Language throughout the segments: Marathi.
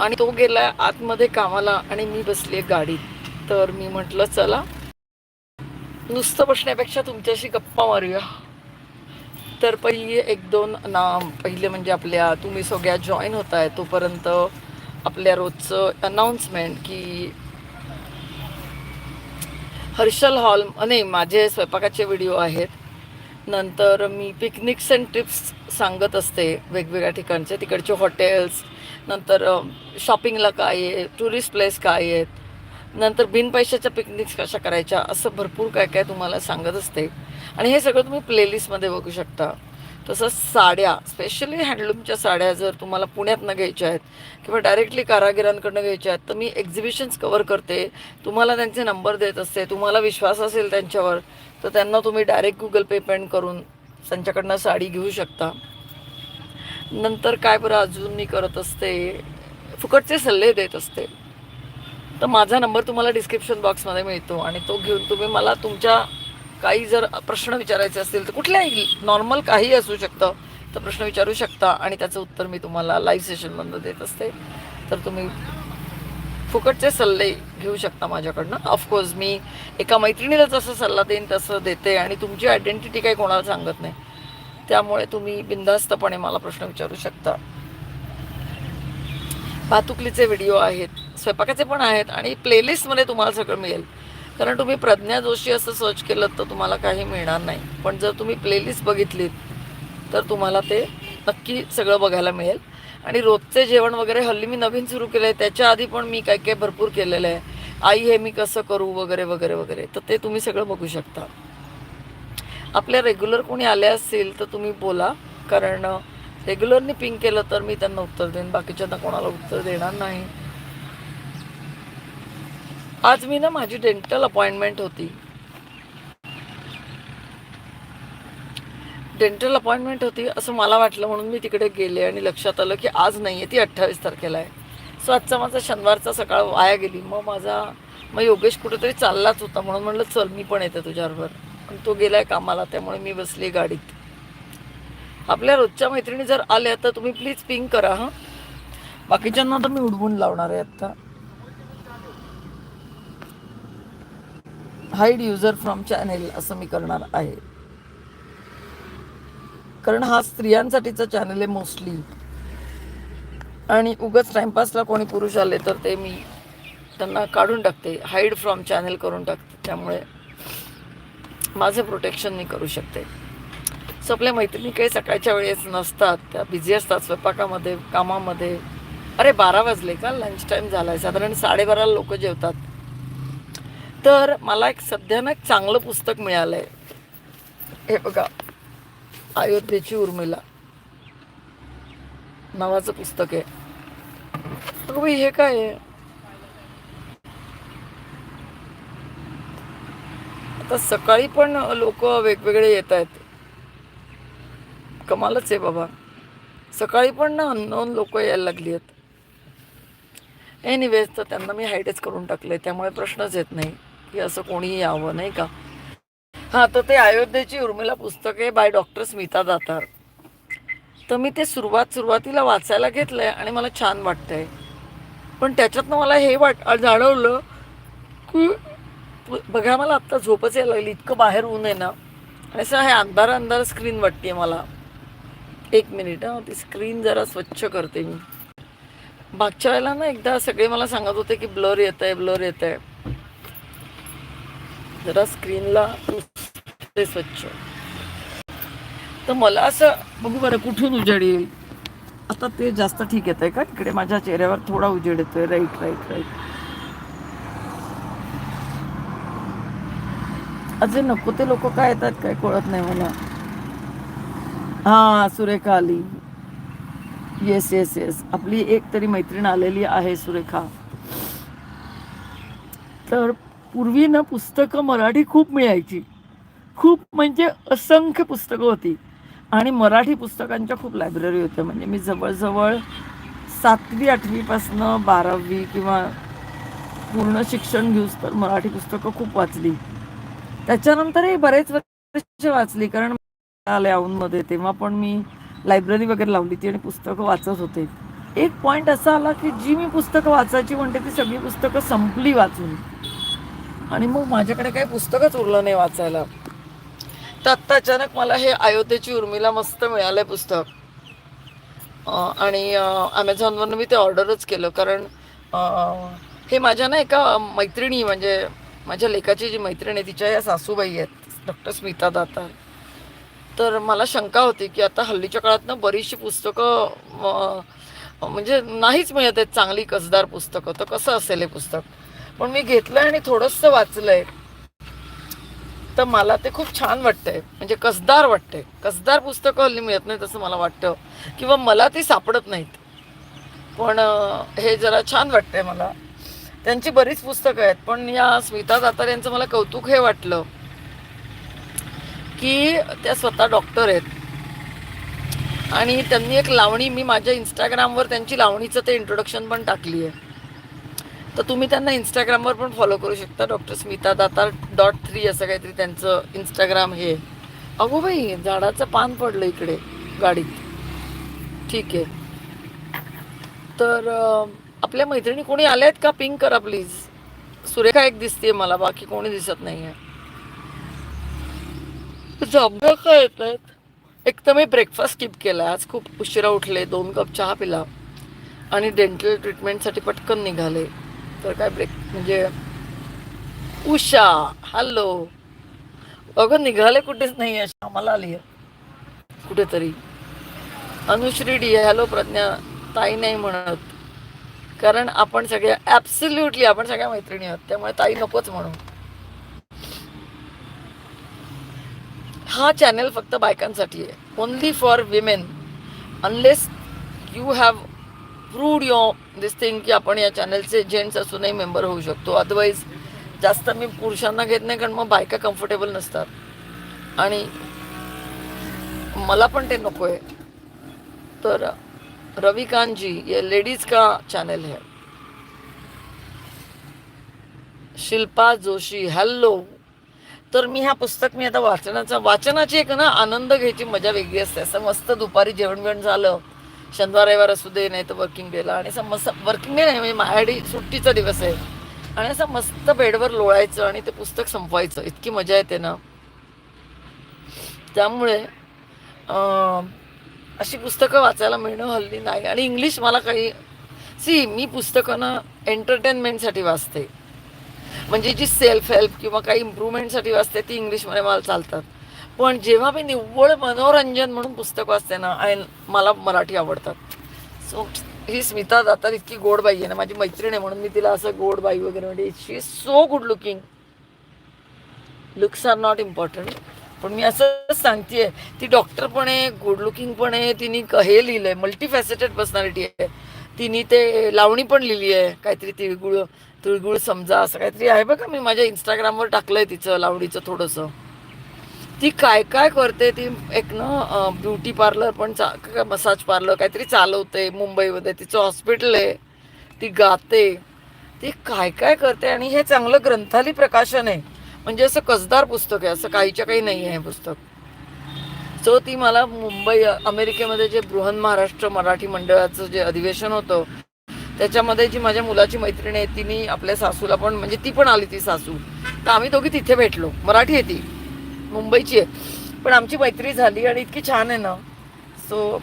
आणि तो गेला आतमध्ये कामाला आणि मी बसली गाडीत. तर मी म्हटलं चला नुसतं बसण्यापेक्षा तुमच्याशी गप्पा मारूया. तर पहिली एक दोन ना पहिले म्हणजे आपल्या तुम्ही सगळ्या जॉईन होत आहे तोपर्यंत आपल्या रोजचं अनाऊन्समेंट की हर्षल हॉल नाही माझे स्वयंपाकाचे व्हिडिओ आहेत. नंतर मी पिकनिक्स अँड ट्रिप्स सांगत असते वेगवेगळ्या ठिकाणचे तिकडचे हॉटेल्स नंतर शॉपिंगला काय आहे टुरिस्ट प्लेस काय आहेत नंतर बिन पैशाच्या पिकनिक्स कशा करायच्या असं भरपूर काय काय तुम्हाला सांगत असते. आणि हे सगळं तुम्ही प्लेलिस्टमध्ये बघू शकता. तसंच साड्या स्पेशली हँडलूमच्या साड्या जर तुम्हाला पुण्यातनं घ्यायच्या आहेत किंवा डायरेक्टली कारागिरांकडनं घ्यायच्या आहेत तर मी एक्झिबिशन्स कवर करते. तुम्हाला त्यांचे नंबर देत असते. तुम्हाला विश्वास असेल त्यांच्यावर तर त्यांना तुम्ही डायरेक्ट गुगल पे पेमेंट करून त्यांच्याकडनं साडी घेऊ शकता. नंतर काय बरं अजून मी करत असते? फुकटचे सल्ले देत असते. तर माझा नंबर तुम्हाला डिस्क्रिप्शन बॉक्समध्ये मिळतो आणि तो घेऊन तुम्ही मला तुमच्या काही जर प्रश्न विचारायचे असतील तर कुठल्याही नॉर्मल काही असू शकतं तर प्रश्न विचारू शकता आणि त्याचं उत्तर मी तुम्हाला लाईव्ह सेशनमधनं देत असते. तर तुम्ही फुकटचे सल्ले घेऊ शकता माझ्याकडनं. ऑफकोर्स मी एका मैत्रिणीला जसं सल्ला देईन तसं देते आणि तुमची आयडेंटिटी काही कोणाला सांगत नाही. त्यामुळे तुम्ही बिनधास्तपणे मला प्रश्न विचारू शकता. वाहतुकलीचे व्हिडिओ आहेत स्वयंपाकाचे पण आहेत आणि प्लेलिस्टमध्ये तुम्हाला सगळं मिळेल. कारण तुम्ही प्रज्ञा जोशी असं सर्च केलं तर तुम्हाला काही मिळणार नाही. पण जर तुम्ही प्लेलिस्ट बघितलीत तर तुम्हाला ते नक्की सगळं बघायला मिळेल. आणि रोजचे जेवण वगैरे हल्ली मी नवीन सुरू केलं आहे त्याच्या आधी पण मी काय काय भरपूर केलेलं आहे. आई हे मी कसं करू वगैरे वगैरे वगैरे तर ते तुम्ही सगळं बघू शकता. आपल्या रेग्युलर कोणी आले असतील तर तुम्ही बोला. कारण रेग्युलरनी पिंक केलं तर मी त्यांना उत्तर देईन. बाकीच्यांना कोणाला उत्तर देणार नाही. आज मी ना माझी डेंटल अपॉइंटमेंट होती. डेंटल अपॉइंटमेंट होती असं मला वाटलं म्हणून मी तिकडे गेले आणि लक्षात आलं की आज नाही आहे ती अठ्ठावीस तारखेला आहे. सो आजचा माझा शनिवारचा सकाळ वाया गेली. मग माझा मग योगेश कुठेतरी चाललाच होता म्हणून म्हटलं चल मी पण येते तुझ्याबरोबर. पण तो गेलाय कामाला त्यामुळे मी बसली गाडीत. आपल्या रोजच्या मैत्रिणी जर आल्या तर तुम्ही प्लीज पिंग करा हां. बाकीच्यांना तर मी उडवून लावणार आहे आत्ता हाईड युजर फ्रॉम चॅनेल असं मी करणार आहे. कारण हा स्त्रियांसाठीचा चॅनल आहे मोस्टली आणि उगच टाइमपासला कोणी पुरुष आले तर ते मी त्यांना काढून टाकते. हाईड फ्रॉम चॅनेल करून टाकते. त्यामुळे माझं प्रोटेक्शन मी करू शकते. सो आपल्या मैत्रिणी काही सकाळच्या वेळेस नसतात त्या बिझी असतात स्वयंपाकामध्ये कामामध्ये. अरे बारा वाजले का? लंच टाईम झाला आहे साधारण साडेबाराला लोक जेवतात. तर मला एक सध्या ना एक चांगलं पुस्तक मिळालं आहे हे बघा. अयोध्येची उर्मिला. नावाचं पुस्तक आहे. अगं हे काय आहे? आता सकाळी पण लोक वेगवेगळे येत आहेत. कमालच आहे बाबा. सकाळी पण ना अननोन लोक यायला लागली आहेत. एनिवेज तर त्यांना मी हाईटच करून टाकले त्यामुळे प्रश्नच येत नाही की असं कोणीही यावं नाही का? हां तर ते अयोध्येची उर्मिला पुस्तक आहे बाय डॉक्टर स्मिता दातार. तर मी ते सुरुवात सुरुवातीला वाचायला घेतलं आहे आणि मला छान वाटतं आहे पण त्याच्यातनं मला हे वाट जाणवलं की बघा मला आत्ता झोपच यायला लागली. इतकं बाहेर ऊन आहे ना. आणि असं हे अंधार अंधार स्क्रीन वाटते मला. एक मिनिट हां. ती स्क्रीन जरा स्वच्छ करते मी. मागच्या वेळेला ना एकदा सगळे मला सांगत होते की ब्लर येत आहे ब्लर येत आहे जरा स्क्रीनला ते स्वच्छ. तर मला असं बघू बरं कुठून उजेड येईल? आता ते जास्त ठीक येत आहे का? इकडे माझ्या चेहऱ्यावर थोडा उजेड येतोय. राईट राईट राईट अजून नको ते लोक काय येतात काय कळत नाही मला. हा सुरेखा आली. येस येस येस आपली एक तरी मैत्रीण आलेली आहे सुरेखा. तर पूर्वी ना पुस्तकं मराठी खूप मिळायची. खूप म्हणजे असंख्य पुस्तकं होती. आणि मराठी पुस्तकांच्या खूप लायब्ररी होत्या. म्हणजे मी जवळजवळ सातवी आठवीपासनं बारावी किंवा पूर्ण शिक्षण घेऊस तर मराठी पुस्तकं खूप वाचली. त्याच्यानंतरही बरेच वर्ष वाचली कारण आले मध्ये तेव्हा पण मी लायब्ररी वगैरे लावली ती आणि पुस्तकं वाचत होते. एक पॉइंट असा आला की जी मी पुस्तकं वाचायची म्हणते ती सगळी पुस्तकं संपली वाचून. आणि मग माझ्याकडे काही पुस्तकच उरलं नाही वाचायला. तर आत्ता अचानक मला हे अयोध्येची उर्मिला मस्त मिळालंय पुस्तक. आणि ॲमेझॉनवरनं मी ते ऑर्डरच केलं कारण हे माझ्या ना एका मैत्रिणी म्हणजे माझ्या लेखाची जी मैत्रीण आहे तिच्या या सासूबाई आहेत डॉक्टर स्मिता दातार. तर मला शंका होती की आता हल्लीच्या काळात ना बरीचशी पुस्तकं म्हणजे नाहीच मिळत आहेत चांगली कसदार पुस्तकं. तर कसं असेल हे पुस्तक? पण मी घेतलंय आणि थोडंसं वाचलंय. तर मला ते खूप छान वाटतंय. म्हणजे कसदार वाटतंय. कसदार पुस्तकं हल्ली मिळत नाहीत तसं मला वाटतं. किंवा मला ती सापडत नाहीत. पण हे जरा छान वाटतंय मला. त्यांची बरीच पुस्तकं आहेत पण या स्मिता दातार यांचं मला कौतुक हे वाटलं की त्या स्वतः डॉक्टर आहेत. आणि त्यांनी एक लावणी मी माझ्या इंस्टाग्रामवर त्यांची लावणीचं ते इंट्रोडक्शन पण टाकली आहे तर तुम्ही त्यांना इंस्टाग्रामवर पण फॉलो करू शकता doctor Smita Datar dot three असं काहीतरी त्यांचं इंस्टाग्राम हे. अगो बाई झाडाचं पान पडलं इकडे गाडीत. ठीक आहे. तर आपल्या मैत्रिणी कोणी आल्या आहेत का? पिंक करा प्लीज सुरेखा एक दिसते मला बाकी कोणी दिसत नाही आहे काय येत आहेत एक तर मी ब्रेकफास्ट स्किप केला आज खूप उशिरा उठले दोन कप चहा पिला. आणि डेंटल ट्रीटमेंटसाठी पटकन निघाले. तर काय ब्रेक म्हणजे उषा हॅलो. अगं निघाले कुठेच नाही आहे आम्हाला आली आहे कुठेतरी. Anushree D hello Pragya. ताई नाही म्हणत. कारण आपण सगळ्या ॲब्सल्युटली आपण सगळ्या मैत्रिणी आहोत त्यामुळे ताई नकोच म्हणून हा चॅनल फक्त बायकांसाठी आहे. Only for women unless you have proved you this thing की आपण या चॅनलचे जेंट्स असूनही मेंबर होऊ शकतो. अदरवाईज जास्त मी पुरुषांना घेत नाही कारण मग बायका कम्फर्टेबल नसतात. आणि मला पण ते नको आहे तर रविकांत जी ये लेडीज का चॅनल है। शिल्पा जोशी हॅलो तर मी ह्या पुस्तक मी आता वाचनाचा वाचनाची एक ना आनंद घ्यायची मजा वेगळी असते. असं मस्त दुपारी जेवण बिवण झालं शनिवार रविवार असू दे नाही तर वर्किंग डेला आणि असं मस्त वर्किंग डे नाही म्हणजे माझ्यासाठी सुट्टीचा दिवस आहे. आणि असं मस्त बेडवर लोळायचं आणि ते पुस्तक संपवायचं. इतकी मजा येते ना. त्यामुळे अशी पुस्तकं वाचायला मिळणं हल्ली नाही. आणि इंग्लिश मला काही सी मी पुस्तकं ना एंटरटेनमेंटसाठी वाचते. म्हणजे जी सेल्फ हेल्प किंवा काही इम्प्रूव्हमेंटसाठी वाचते ती इंग्लिशमध्ये मला चालतात. पण जेव्हा मी निव्वळ मनोरंजन म्हणून पुस्तक वाचते ना आय मला मराठी आवडतात. सो ही स्मिता जातात इतकी गोड बाई आहे ना माझी मैत्रीण आहे म्हणून मी तिला असं गोड बाई वगैरे म्हणजे she is so good looking looks are not important पण मी असं सांगते ती डॉक्टर पण आहे गुड लुकिंग पण आहे तिने क- हे आहे मल्टीफॅसेटेड पर्सनॅलिटी आहे. तिने ते लावणी पण लिहिली आहे काहीतरी तिळगुळ तिळगुळ समजा असं काहीतरी आहे बघा मी माझ्या इंस्टाग्रामवर टाकलंय तिचं लावणीचं थोडंसं. ती काय काय करते ती एक ना ब्युटी पार्लर पण चा मसाज पार्लर काहीतरी चालवते मुंबईमध्ये तिचं हॉस्पिटल आहे ती गाते. ती काय काय करते आणि हे चांगलं ग्रंथाली प्रकाशन आहे. म्हणजे असं कसदार पुस्तक आहे असं काहीच्या काही नाही आहे हे पुस्तक. सो ती मला मुंबई अमेरिकेमध्ये जे बृहन महाराष्ट्र मराठी मंडळाचं जे अधिवेशन होतं त्याच्यामध्ये जी माझ्या मुलाची मैत्रीण आहे तिने आपल्या सासूला पण म्हणजे ती पण आली ती सासू. तर आम्ही दोघी तिथे भेटलो. मराठी आहे ती. मुंबईची आहे. पण आमची मैत्री झाली आणि इतकी छान आहे ना. सो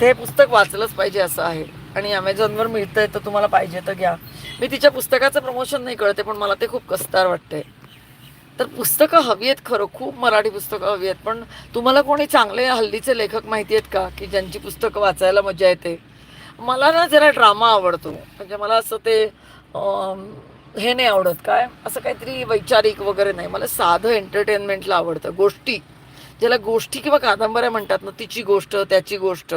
ते पुस्तक वाचलंच पाहिजे असं आहे. आणि अमेझॉनवर मिळतंय तर तुम्हाला पाहिजे तर घ्या. मी तिच्या पुस्तकाचं प्रमोशन नाही कळते पण मला ते खूप कसदार वाटते तर पुस्तकं हवी आहेत खरं खूप मराठी पुस्तकं हवी आहेत पण तुम्हाला कोणी चांगले हल्लीचे लेखक माहिती आहेत का? की ज्यांची पुस्तकं वाचायला मजा येते. मला ना जरा ड्रामा आवडतो. म्हणजे मला असं ते हे नाही आवडत. काय? असं काहीतरी वैचारिक वगैरे नाही. मला साधं एंटरटेनमेंटला आवडतं. गोष्टी. ज्याला गोष्टी किंवा कादंबऱ्या म्हणतात ना तिची गोष्ट त्याची गोष्ट.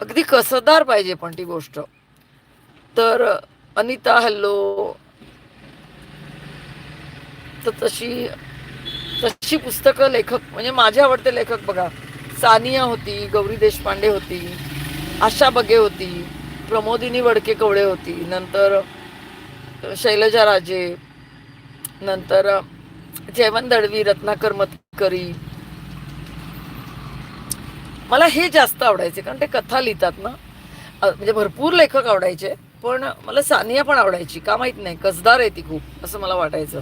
अगदी कसदार पाहिजे पण ती गोष्ट. तर अनिता हॅलो तर तशी तशी पुस्तकं लेखक म्हणजे माझे आवडते लेखक बघा. सानिया होती गौरी देशपांडे होती आशा बगे होती प्रमोदिनी वडके कवडे होती नंतर शैलजा राजे नंतर जयवंत दळवी रत्नाकर मतकरी. मला हे जास्त आवडायचे कारण ते कथा लिहितात ना. म्हणजे भरपूर लेखक आवडायचे. पण मला सानिया पण आवडायची का माहीत नाही कसदार आहे ती खूप असं मला वाटायचं.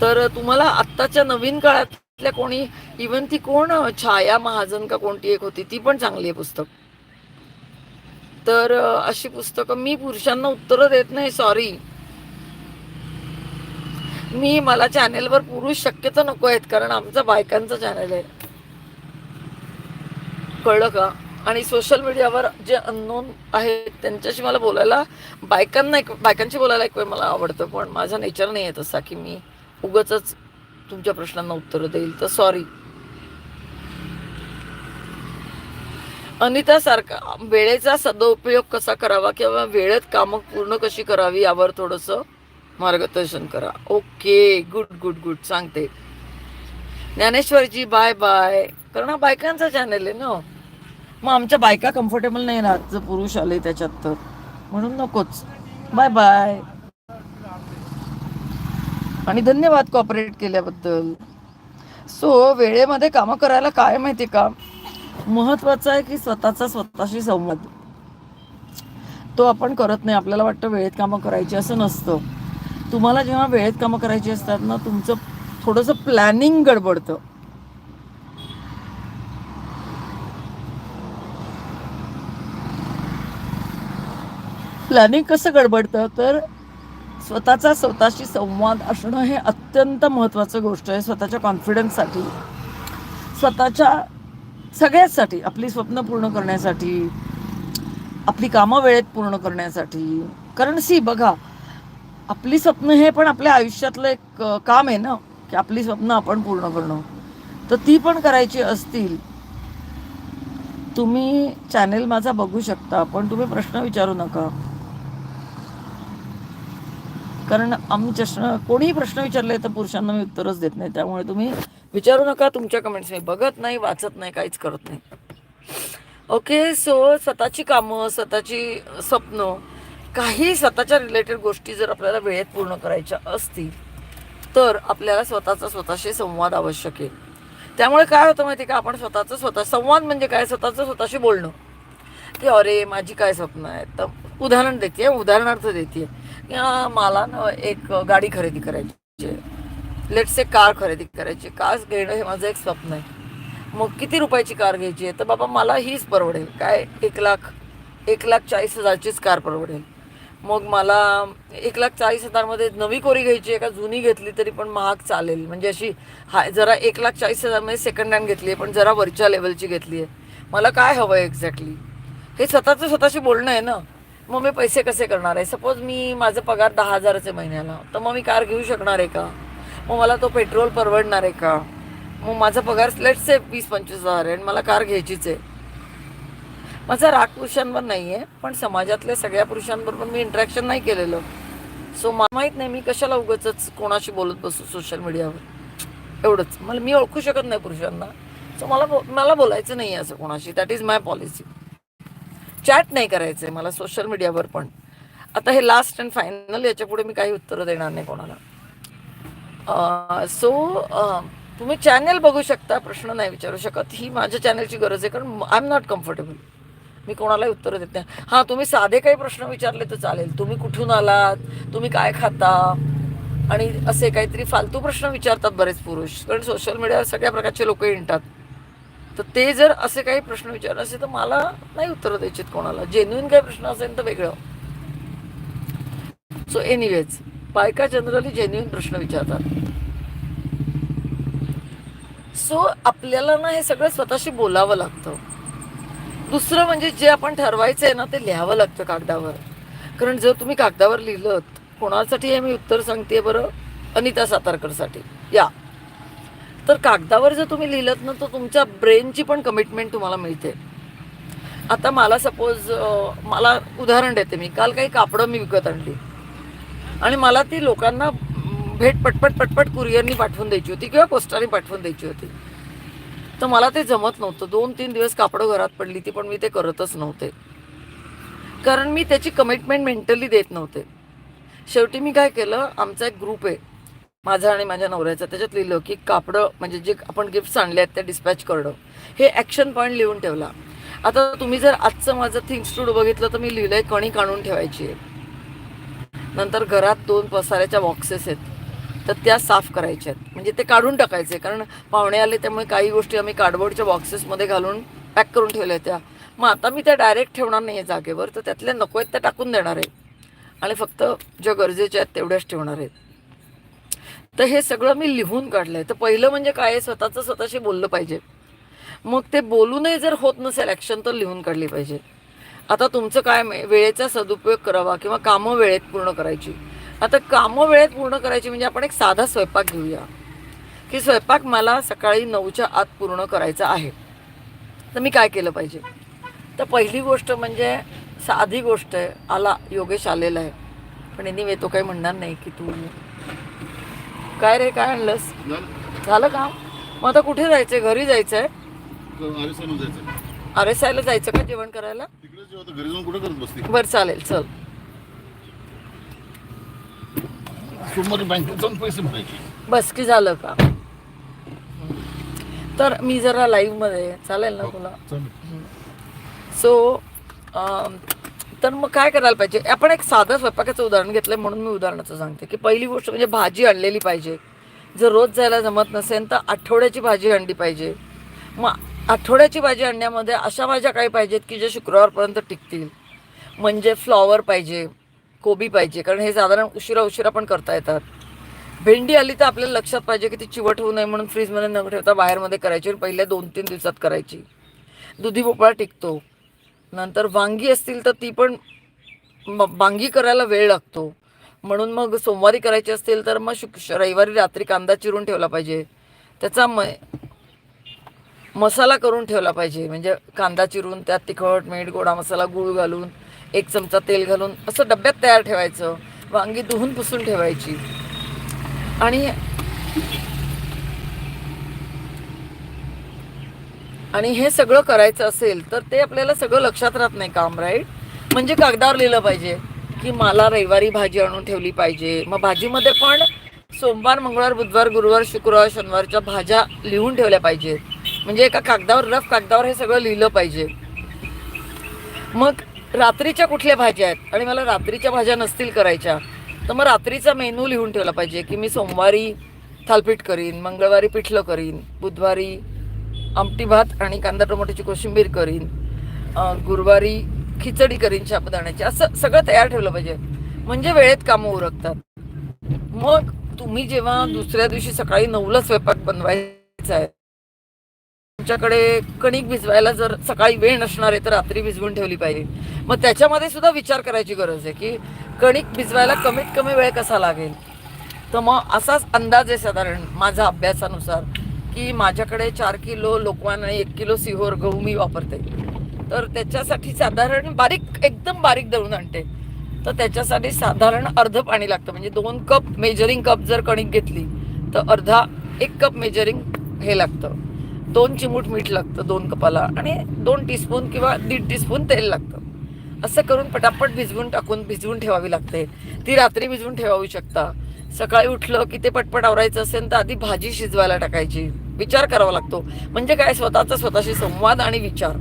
तर तुम्हाला आत्ताच्या नवीन काळातल्या कोणी इवन ती कोण छाया महाजन का कोणती एक होती ती पण चांगली आहे पुस्तक. तर अशी पुस्तकं मी पुरुषांना उत्तरं देत नाही सॉरी मी मला चॅनेलवर पुरुष शक्यतो नको आहेत कारण आमचा बायकांचं चॅनल आहे. कळलं का? आणि सोशल मीडियावर जे अननोन आहेत त्यांच्याशी मला बोलायला बायकांना एक बायकांशी बोलायला एक वेळ मला आवडतं पण माझा नेचर नाही आहे तसा की मी उगच तुमच्या प्रश्नांना उत्तरं देईल. तर सॉरी अनिता सारखा वेळेचा सदुपयोग कसा करावा किंवा वेळेत कामं पूर्ण कशी करावी यावर थोडंसं मार्गदर्शन करा. ओके गुड गुड गुड सांगते. ज्ञानेश्वरजी बाय बाय कारण हा बायकांचा चॅनल आहे ना. मग आमच्या बायका कम्फर्टेबल नाही राहत. जर पुरुष आले त्याच्यात तर. म्हणून नकोच. बाय बाय आणि धन्यवाद कॉपरेट केल्याबद्दल. सो वेळेमध्ये कामं करायला काय माहिती का? महत्वाचं आहे की स्वतःचा स्वतःशी संवाद. तो आपण करत नाही. आपल्याला वाटतं वेळेत कामं करायची असं नसतं. तुम्हाला जेव्हा वेळेत कामं करायची असतात ना तुमचं थोडंसं प्लॅनिंग गडबडतं. प्लॅनिंग कसं गडबडतं? तर स्वतःचा स्वतःशी संवाद असणं हे अत्यंत महत्त्वाचं गोष्ट आहे स्वतःच्या कॉन्फिडन्ससाठी स्वतःच्या सगळ्याचसाठी आपली स्वप्न पूर्ण करण्यासाठी आपली कामं वेळेत पूर्ण करण्यासाठी. कारण सी बघा आपली स्वप्न हे पण आपल्या आयुष्यातलं एक काम आहे ना की आपली स्वप्न आपण पूर्ण करणं. तर ती पण करायची असतील तुम्ही चॅनेल माझा बघू शकता पण तुम्ही प्रश्न विचारू नका. कारण आम्ही प्रश्न कोणीही प्रश्न विचारले तर पुरुषांना मी उत्तरच देत नाही. त्यामुळे तुम्ही विचारू नका तुमच्या कमेंट्स मी बघत नाही वाचत नाही काहीच करत नाही. ओके सो स्वतःची कामं स्वतःची स्वप्न काही स्वतःच्या रिलेटेड गोष्टी जर आपल्याला वेळेत पूर्ण करायच्या असतील तर आपल्याला स्वतःचा स्वतःशी संवाद आवश्यक आहे. त्यामुळे काय होतं माहिती आहे का? आपण स्वतःचं स्वतः संवाद म्हणजे काय? स्वतःचं स्वतःशी बोलणं. की अरे माझी काय स्वप्न आहे तर उदाहरण देते उदाहरणार्थ देते. मला ना एक गाडी खरेदी करायची. लेट्स ए कार खरेदी करायची. कार घेणं हे माझं एक स्वप्न आहे. मग किती रुपयाची कार घ्यायची आहे? तर बाबा मला हीच परवडेल. काय? एक लाख एक लाख चाळीस हजारचीच कार परवडेल. मग मला एक लाख चाळीस हजारमध्ये नवी कोरी घ्यायची आहे का? जुनी घेतली तरी पण महाग चालेल. म्हणजे अशी हा जरा एक लाख चाळीस हजारमध्ये सेकंड हँड घेतली आहे पण जरा वरच्या लेवलची घेतली आहे. मला काय हवं आहे एक्झॅक्टली हे स्वतःचं स्वतःशी बोलणं आहे ना. मग मी पैसे कसे करणार आहे? सपोज मी माझा पगार दहा हजाराचे महिन्याला. तर मग मी कार घेऊ शकणार आहे का? मग मला तो पेट्रोल परवडणार आहे का? मग माझा पगार लेट्स से वीस पंचवीस हजार आहे आणि मला कार घ्यायचीच आहे. माझा राग पुरुषांवर नाही आहे पण समाजातल्या सगळ्या पुरुषांबरोबर मी इंटरॅक्शन नाही केलेलं. सो मला माहीत नाही मी कशाला उगच कोणाशी बोलत बसू सोशल मीडियावर एवढंच. मला मी ओळखू शकत नाही पुरुषांना. सो मला बो मला बोलायचं नाही आहे असं कोणाशी. That is my policy chat नाही करायचं आहे मला सोशल मीडियावर पण. आता हे लास्ट अँड फायनल याच्यापुढे मी काही उत्तरं देणार नाही कोणाला. सो तुम्ही चॅनल बघू शकता प्रश्न नाही विचारू शकत. ही माझ्या चॅनलची गरज आहे कारण आय एम नॉट कम्फर्टेबल मी कोणालाही उत्तरं देत नाही. हां तुम्ही साधे काही प्रश्न विचारले तर चालेल. तुम्ही कुठून आलात? तुम्ही काय खाता? आणि असे काहीतरी फालतू प्रश्न विचारतात बरेच पुरुष. कारण सोशल मीडियावर सगळ्या प्रकारचे लोक येतात. तर ते जर असे काही प्रश्न विचारले असेल तर मला नाही उत्तरं द्यायचीत कोणाला. जेन्युइन काही प्रश्न असेल तर वेगळं. सो एनिवेज बायका जनरली जेन्युइन प्रश्न विचारतात. सो आपल्याला ना हे सगळं स्वतःशी बोलावं लागतं. दुसरं म्हणजे जे आपण ठरवायचं आहे ना ते लिहावं लागतं कागदावर. कारण जर तुम्ही कागदावर लिहिलं कोणासाठी हे मी उत्तर सांगते बरं? अनिता सातारकरसाठी. या. तर कागदावर जर तुम्ही लिहिलं ना तर तुमच्या ब्रेनची पण कमिटमेंट तुम्हाला मिळते. आता मला सपोज मला उदाहरण देते मी. काल काही कापडं मी विकत आणली. आणि मला ती लोकांना भेट पटपट पटपट कुरिअरनी पाठवून द्यायची होती किंवा पोस्टाने पाठवून द्यायची होती. तर मला ते जमत नव्हतं. दोन तीन दिवस कापडं घरात पडली ती पण मी ते करतच नव्हते. कारण मी त्याची कमिटमेंट मेंटली देत नव्हते. शेवटी मी काय केलं? आमचा एक ग्रुप आहे. माझा आणि माझ्या नवऱ्याचा त्याच्यात लिहिलं की कापडं म्हणजे जे आपण गिफ्ट्स आणले आहेत ते डिस्पॅच करणं. हे ॲक्शन पॉईंट लिहून ठेवला. आता तुम्ही जर आजचं माझं थिंग्स टूड बघितलं तर मी लिहिलंय कणिक आणून ठेवायची. आहे नंतर घरात दोन पसाऱ्याच्या बॉक्सेस आहेत. तर त्या साफ करायच्या आहेत. म्हणजे ते काढून टाकायचे कारण पाहुणे आले त्यामुळे काही गोष्टी आम्ही कार्डबोर्डच्या बॉक्सेसमध्ये घालून पॅक करून ठेवल्या त्या. मग आता मी त्या डायरेक्ट ठेवणार नाही आहे जागेवर तर त्यातल्या नको आहेत त्या टाकून देणार आहे. आणि फक्त ज्या गरजेच्या आहेत तेवढ्याच ठेवणार आहेत. तर हे सगळं मी लिहून काढलं आहे तर पहिलं म्हणजे काय आहे स्वतःचं स्वतःशी बोललं पाहिजे. मग ते बोलूनही जर होत नसेल ॲक्शन तर लिहून काढली पाहिजे. आता तुमचं काय वेळेचा सदुपयोग करावा किंवा कामं वेळेत पूर्ण करायची. आता कामं वेळेत पूर्ण करायची म्हणजे आपण एक साधा स्वयंपाक घेऊया. की स्वयंपाक मला सकाळी नऊच्या आत पूर्ण करायचा आहे. तर मी काय केलं पाहिजे? तर पहिली गोष्ट म्हणजे साधी गोष्ट आहे. आला योगेश आलेला आहे. पण यांनी तो काही म्हणणार नाही की तू काय रे काय आणलंस? झालं. काम? मग आता कुठे जायचंय? घरी जायचंय? आर एस आयला जायचं का जेवण करायला? बरं चालेल चल. सोमवारी बँकेत जाऊन पैसे भरायचे बस की झालं का? तर मी जरा लाईव्हमध्ये चालेल ना तुला? चालेल. सो तर मग काय करायला पाहिजे? आपण एक साधं स्वयंपाकाचं उदाहरण घेतलंय म्हणून मी उदाहरणाचं सांगते की पहिली गोष्ट म्हणजे भाजी आणलेली पाहिजे. जर रोज जायला जमत नसेल तर आठवड्याची भाजी आणली पाहिजे. मग आठवड्याची भाजी आणण्यामध्ये अशा भाज्या काही पाहिजेत की ज्या शुक्रवारपर्यंत टिकतील. म्हणजे फ्लॉवर पाहिजे कोबी पाहिजे कारण हे साधारण उशिरा उशिरा पण करता येतात. भेंडी आली तर आपल्याला लक्षात पाहिजे की ती चिवट होऊ नये म्हणून फ्रीजमध्ये न ठेवता बाहेरमध्ये करायची आणि पहिल्या दोन तीन दिवसात करायची. दुधी भोपळा टिकतो. नंतर वांगी असतील तर ती पण म- वांगी करायला वेळ लागतो. म्हणून मग सोमवारी करायची असतील तर मग शुक रविवारी रात्री कांदा चिरून ठेवला पाहिजे. त्याचा म मसाला करून ठेवला पाहिजे. म्हणजे कांदा चिरून त्यात तिखट मीठ गोडा मसाला गूळ घालून एक चमचा तेल घालून असं डब्यात तयार ठेवायचं. वांगी धुवून पुसून ठेवायची. आणि आणि हे सगळं करायचं असेल तर ते आपल्याला सगळं लक्षात राहत नाही काम राईट म्हणजे कागदावर लिहिलं पाहिजे की मला रविवारी भाजी आणून ठेवली पाहिजे. मग भाजीमध्ये पण सोमवार मंगळवार बुधवार गुरुवार शुक्रवार शनिवारच्या भाज्या लिहून ठेवल्या पाहिजेत. म्हणजे एका कागदावर रफ कागदावर हे सगळं लिहिलं पाहिजे. मग रात्रीच्या कुठल्या भाज्या आहेत? आणि मला रात्रीच्या भाज्या नसतील करायच्या. तर मग रात्रीचा मेनू लिहून ठेवला पाहिजे की मी सोमवारी थालपीठ करीन मंगळवारी पिठलं करीन बुधवारी आमटी भात आणि कांदा टोमॅटोची कोशिंबीर करीन गुरुवारी खिचडी करीन शाबदाण्याची. असं सगळं तयार ठेवलं पाहिजे. म्हणजे वेळेत कामं उरकतात. मग तुम्ही जेव्हा दुसऱ्या दिवशी सकाळी नऊला स्वयंपाक बनवायचा आहे तुमच्याकडे कणिक भिजवायला जर सकाळी वेळ नसणार आहे तर रात्री भिजवून ठेवली पाहिजे. मग त्याच्यामध्ये सुद्धा विचार करायची गरज आहे की कणिक भिजवायला कमीत कमी वेळ कसा लागेल? तर मग असाच अंदाज आहे साधारण माझा अभ्यासानुसार. की माझ्याकडे चार किलो लोकवान आणि एक किलो सिहोर गहू मी वापरते. तर त्याच्यासाठी साधारण बारीक एकदम बारीक दळून आणते. तर त्याच्यासाठी साधारण अर्ध पाणी लागतं. म्हणजे दोन कप मेजरिंग कप जर कणिक घेतली तर अर्धा एक कप मेजरिंग हे लागतं. दोन चिमूट मीठ लागतं दोन कपाला आणि दोन टीस्पून किंवा दीड टीस्पून तेल लागतं. असं करून पटापट भिजवून टाकून भिजवून ठेवावी लागते. ती रात्री भिजवून ठेवावी शकता. सकाळी उठलं की ते पटपट आवरायचं असेल तर आधी भाजी शिजवायला टाकायची. विचार करावा लागतो. म्हणजे काय? स्वतःचा स्वतःशी संवाद आणि विचार.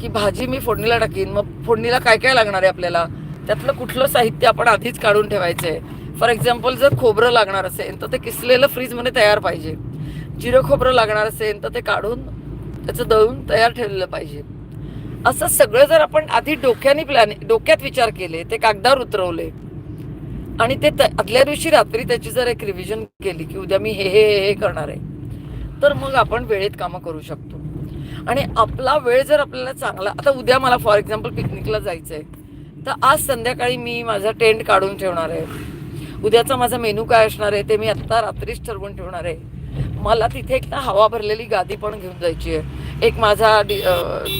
की भाजी मी फोडणीला टाकीन. मग फोडणीला काय काय लागणार आहे आपल्याला? त्यातलं कुठलं साहित्य आपण आधीच काढून ठेवायचं आहे फॉर एक्झाम्पल जर खोबरं लागणार असेल तर ते किसलेलं फ्रीजमध्ये तयार पाहिजे. जिरं खोबरं लागणार असेल तर ते काढून त्याचं दळून तयार ठेवलेलं पाहिजे. असं सगळं जर आपण आधी डोक्याने प्लॅन डोक्यात विचार केले ते कागदावर उतरवले आणि ते त- आदल्या दिवशी रात्री त्याची जर एक रिव्हिजन केली की उद्या मी हे हे हे- हे करणार आहे तर मग आपण वेळेत कामं करू शकतो. आणि आपला वेळ जर आपल्याला चांगला आता उद्या मला फॉर एक्झाम्पल पिकनिकला जायचं आहे तर आज संध्याकाळी मी माझा टेंट काढून ठेवणार आहे. उद्याचा माझा मेनू काय असणार आहे ते मी आत्ता रात्रीच ठरवून ठेवणार आहे. मला तिथे एक ना हवा भरलेली गादी पण घेऊन जायची आहे. एक माझा डि-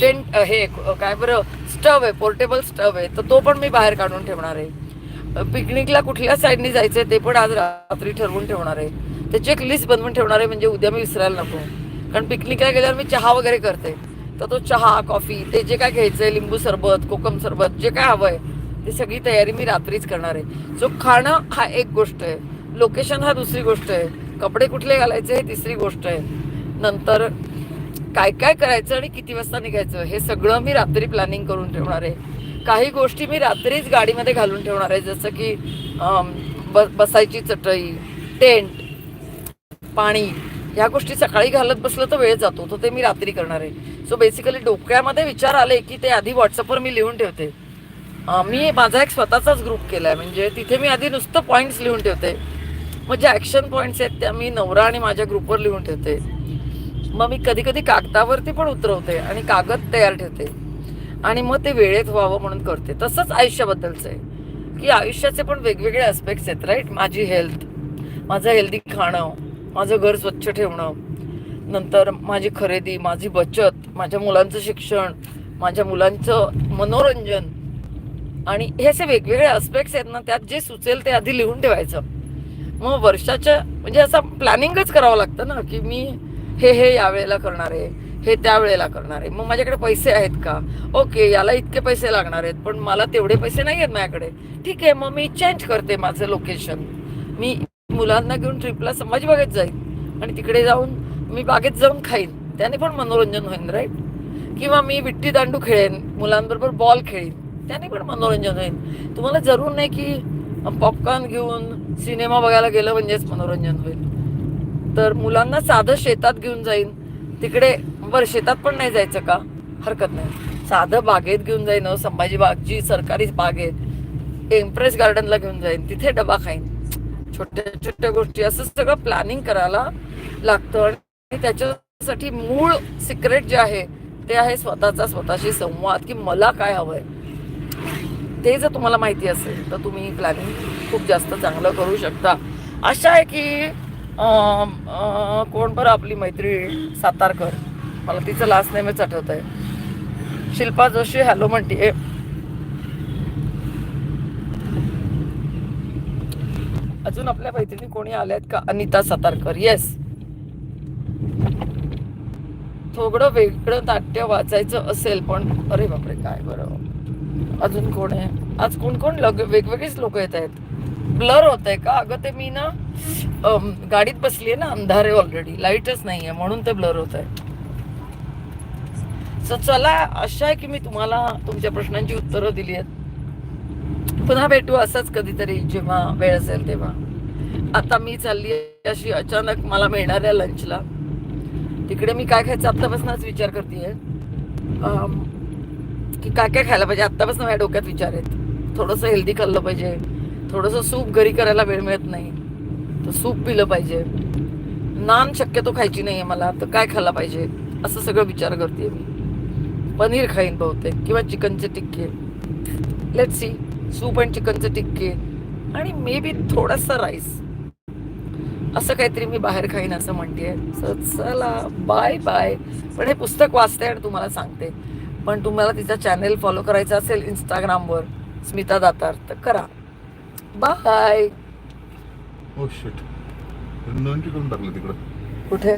टेंट हे काय बरं स्टव आहे पोर्टेबल स्टव आहे तर तो पण मी बाहेर काढून ठेवणार आहे. पिकनिकला कुठल्या साईडने जायचं आहे ते पण आज रात्री ठरवून ठेवणार आहे. त्याची एक लिस्ट बनवून ठेवणार आहे म्हणजे उद्या मी विसरायला नको. कारण पिकनिकला गेल्यावर मी चहा वगैरे करते. तर तो चहा कॉफी ते जे काय घ्यायचंय लिंबू सरबत कोकम सरबत जे काय हवंय ते सगळी तयारी मी रात्रीच करणार आहे. सो खाणं हा एक गोष्ट आहे. लोकेशन हा दुसरी गोष्ट आहे. कपडे कुठले घालायचे हे तिसरी गोष्ट आहे. नंतर काय काय करायचं आणि किती वाजता निघायचं हे सगळं मी रात्री प्लॅनिंग करून ठेवणार आहे. काही गोष्टी मी रात्रीच गाडीमध्ये घालून ठेवणार आहे. जसं की ब बसायची चटई टेंट पाणी ह्या गोष्टी सकाळी घालत बसलं तर वेळ जातो. तर ते मी रात्री करणार आहे. सो बेसिकली डोक्यामध्ये विचार आले की ते आधी व्हॉट्सअपवर मी लिहून ठेवते. मी माझा एक स्वतःचाच ग्रुप केला आहे म्हणजे तिथे मी आधी नुसतं पॉईंट्स लिहून ठेवते. मग जे ॲक्शन पॉईंट्स आहेत त्या मी नवरा आणि माझ्या ग्रुपवर लिहून ठेवते. मग मी कधी कधी कागदावरती पण उतरवते आणि कागद तयार ठेवते. आणि मग ते वेळेत व्हावं म्हणून करते. तसंच आयुष्याबद्दलचं आहे. की आयुष्याचे पण वेगवेगळे आस्पेक्ट्स आहेत राईट माझी हेल्थ माझं हेल्दी खाणं माझं घर स्वच्छ ठेवणं नंतर माझी खरेदी माझी बचत माझ्या मुलांचं शिक्षण माझ्या मुलांचं मनोरंजन आणि हे असे वेगवेगळे आस्पेक्ट्स आहेत ना त्यात जे सुचेल ते आधी लिहून ठेवायचं. मग वर्षाच्या म्हणजे असं प्लॅनिंगच करावं लागतं ना की मी हे हे यावेळेला करणार आहे. हे त्यावेळेला करणार आहे. मग माझ्याकडे पैसे आहेत का? ओके याला इतके पैसे लागणार आहेत पण मला तेवढे पैसे नाही आहेत माझ्याकडे. ठीक आहे मग मी चेंज करते माझं लोकेशन मी मुलांना घेऊन ट्रिपला संभाजी बागेत जाईन आणि तिकडे जाऊन मी बागेत जाऊन खाईन. त्याने पण मनोरंजन होईल राईट किंवा मी विट्टी दांडू खेळेन मुलांबरोबर बॉल खेळीन त्याने पण मनोरंजन होईल तुम्हाला जरूर नाही की पॉपकॉर्न घेऊन सिनेमा बघायला गेलं म्हणजेच मनोरंजन होईल. तर मुलांना साधं शेतात घेऊन जाईन. तिकडे बरं शेतात पण नाही जायचं का? हरकत नाही. साधं बागेत घेऊन जाईन हो, संभाजी बाग जी सरकारी बाग आहे. एम्प्रेस गार्डनला घेऊन जाईन तिथे डबा खाईन. छोट्या छोट्या गोष्टी असं सगळं प्लॅनिंग करायला लागतं आणि त्याच्यासाठी मूळ सिक्रेट जे आहे ते आहे स्वतःचा स्वतःशी संवाद की मला काय हवंय. ते जर तुम्हाला माहिती असेल तर तुम्ही प्लॅनिंग खूप जास्त चांगलं करू शकता. आशा आहे की कोण बरं आपली मैत्री सातारकर? मला तिचं लास्ट नेमच आठवत आहे शिल्पा जोशी हॅलो म्हणते अजून आपल्या मैत्रिणी कोणी आल्यात का? अनिता सातारकर येस थोडं वेगळं नाट्य वाचायचं असेल पण अरे बापरे काय बरं. अजून कोण आहे? आज कोण कोण लग वेगवेगळीच लोक येत आहेत. ब्लर होत आहे का? अगं ते मी ना गाडीत बसली आहे ना अंधारे ऑलरेडी लाईटच नाही आहे म्हणून ते ब्लर होत आहे सो चला आशा आहे की मी तुम्हाला तुमच्या प्रश्नांची उत्तरं दिली आहेत. पुन्हा भेटू असंच कधीतरी जेव्हा वेळ असेल तेव्हा. आता मी चालली आहे अशी अचानक मला मिळणाऱ्या लंचला तिकडे मी काय खायचं आत्तापासूनच विचार करते की काय काय खायला पाहिजे? आत्तापासून माझ्या डोक्यात विचार आहेत. थोडंसं हेल्दी खाल्लं पाहिजे. थोडंसं सूप घरी करायला वेळ मिळत नाही. तर सूप पिलं पाहिजे. नान शक्यतो खायची नाही आहे मला. तर काय खाल्लं पाहिजे? असं सगळं विचार करते मी. पनीर खाईन बहुतेक किंवा चिकनचे टिक्के. लेट सी सूप आणि चिकनचे टिक्के. आणि मे बी थोडासा राईस असं काहीतरी मी बाहेर खाईन असं म्हणते चला बाय बाय पण हे पुस्तक वाचते आणि तुम्हाला सांगते. पण तुम्हाला तिचा चॅनेल फॉलो करायचा असेल इंस्टाग्रामवर स्मिता दातार तर करा. बाय हो शिट टाकलं तिकडं. कुठे?